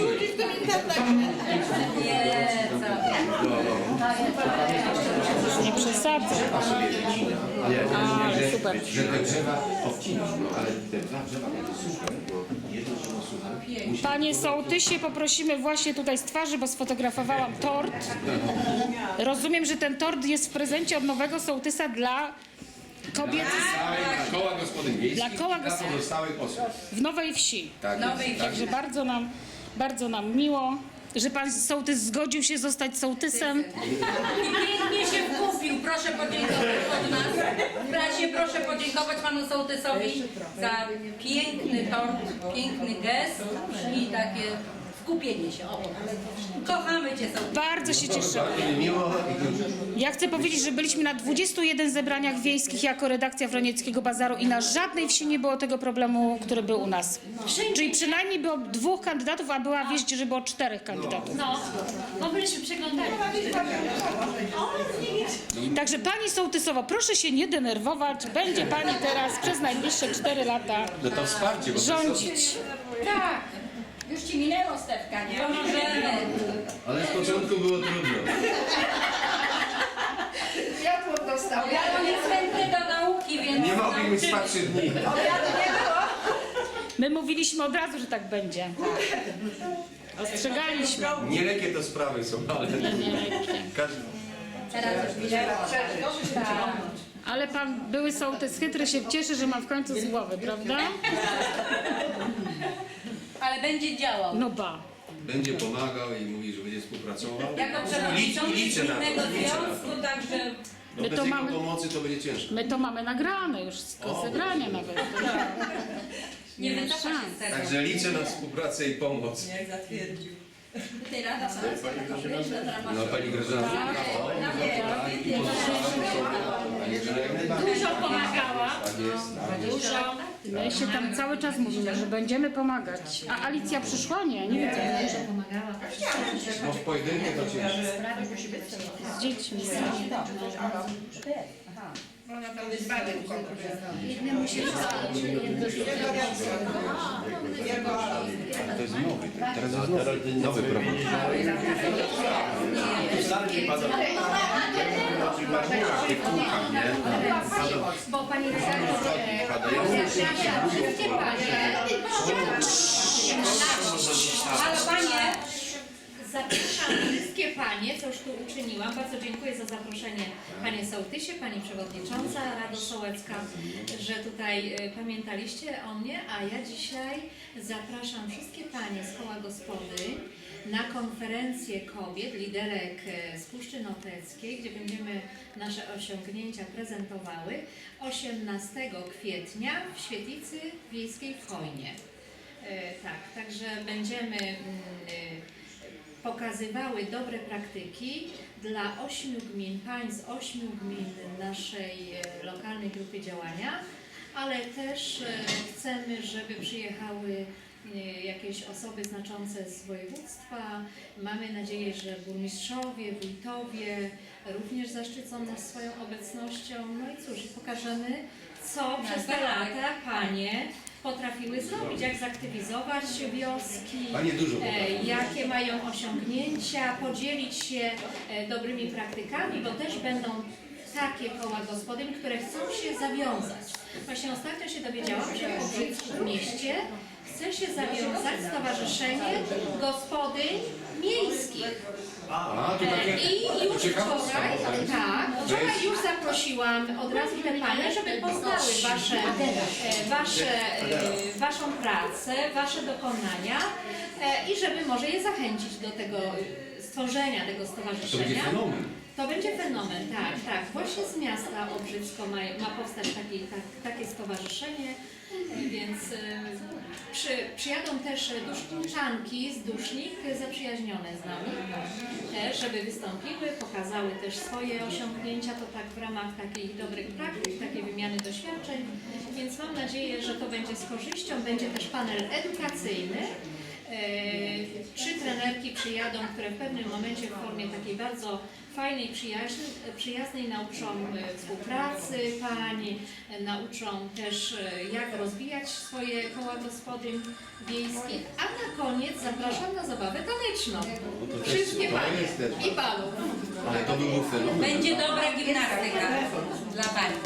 ludzi w komentarzach. Nie, co? Nie przesadzę. A, super. Że te drzewa obcinać, no ale te dwa drzewa będzie suche, bo jedno drzewo suche. Musi Panie sołtysie, poprosimy właśnie tutaj z twarzy, bo sfotografowałam tort. Rozumiem, że ten tort jest w prezencie od nowego sołtysa dla kobiet z- Dla koła gospodyń wiejskich Dla koła dla gospodyń. pozostałych osób. w Nowej Wsi. Tak Nowej jest, Wsi. tak Także bardzo nam, bardzo nam miło, że pan sołtys zgodził się zostać sołtysem. Pięknie się wkupił. Proszę podziękować od nas. W proszę podziękować panu sołtysowi za piękny tort, piękny gest i takie wkupienie się. O, kochamy cię sołtys. Bardzo się cieszymy. Miło i Ja chcę powiedzieć, że byliśmy na 21 zebraniach wiejskich jako redakcja Wronieckiego Bazaru i na żadnej wsi nie było tego problemu, który był u nas. Czyli przynajmniej było dwóch kandydatów, a była wieść, że było czterech kandydatów. No, bo byliśmy przeglądali. Także pani sołtysowo, proszę się nie denerwować. Będzie pani teraz przez najbliższe 4 lata no to wsparcie, bo to są, rządzić. Tak. Już ci minęło Stefka, nie? Pomożemy. ale z początku było trudno. Światło dostał. Ja on jest chętny do nauki, więc... Nie mogli mieć spać trzy dni. My mówiliśmy od razu, że tak będzie. Ostrzegaliśmy. Nielekie to sprawy są, ale każdy... Teraz już widzę. Ale pan były sołtys chytry się cieszy, że ma w końcu z głowy, prawda? Ale będzie działał. No ba. Będzie pomagał i mówi, że będzie współpracował. Jako Liczę, przewodniczący na na to. Związku, także No My bez to jego mamy- pomocy to będzie ciężko. My to mamy nagrane już z zebrania nawet. nie ma wycofa się szans. z tego. Także liczę na współpracę i pomoc. Która ma No pani Grażyna. O, Pani Grażyna jak najbardziej. Dużo pomagała. Tak jest. tak. Dużo. My się tam cały czas mówimy, że będziemy pomagać. A Alicja przyszła? Nie, nie widzę. No w pojedynkę to ciężko. Z dziećmi. Ona tam jest bady w konkursie. To jest nowy, teraz jest nowy, nowy program. Bo pani redaktor, e, zapraszam wszystkie panie. Ale panie, wszystkie panie, co już tu uczyniłam. Bardzo dziękuję za zaproszenie panie sołtysie, pani przewodnicząca Rado Sołecka, że tutaj e, pamiętaliście o mnie, a ja dzisiaj zapraszam wszystkie panie z koła gospodyń na konferencję kobiet, liderek e, z Puszczy Noteckiej, gdzie będziemy nasze osiągnięcia prezentowały 18 kwietnia w Świetlicy Wiejskiej w Chojnie. E, Tak, także będziemy mm, pokazywały dobre praktyki dla ośmiu gmin, pań z ośmiu gmin naszej e, lokalnej grupy działania, ale też e, chcemy, żeby przyjechały e, jakieś osoby znaczące z województwa. Mamy nadzieję, że burmistrzowie, wójtowie również zaszczycą nas swoją obecnością. No i cóż, pokażemy, co przez te lata panie potrafiły zrobić, jak zaktywizować wioski, e, jakie mają osiągnięcia, podzielić się e, dobrymi praktykami, bo też będą takie koła gospodyń, które chcą się zawiązać. Właśnie ostatnio się dowiedziałam, że w mieście chce się zawiązać Stowarzyszenie Gospodyń Miejskich. A, tu E, takie I już wczoraj, tak, wczoraj już zaprosiłam od razu te panie, żeby poznały wasze, e, wasze, e, waszą pracę, wasze dokonania e, i żeby może je zachęcić do tego e, stworzenia tego To będzie stowarzyszenia. fenomen. To będzie fenomen, tak, tak. Właśnie z miasta Obrzycko ma, ma powstać taki, tak, takie stowarzyszenie, więc e, przy, przyjadą też duszniczanki z Dusznik zaprzyjaźnione z nami, też, żeby wystąpiły, pokazały też swoje osiągnięcia, to tak w ramach takich dobrych praktyk, takiej wymiany doświadczeń, więc mam nadzieję, że to będzie z korzyścią. Będzie też panel edukacyjny. Przyjadą, które w pewnym momencie w formie takiej bardzo fajnej, przyjaźni, przyjaznej nauczą e, współpracy pani, e, nauczą też e, jak rozwijać swoje koła gospodyń wiejskich, a na koniec zapraszam na zabawę taneczną. Wszystkie panie i panów. Ale to był fenomen. Będzie dobra gimnastyka dla pani.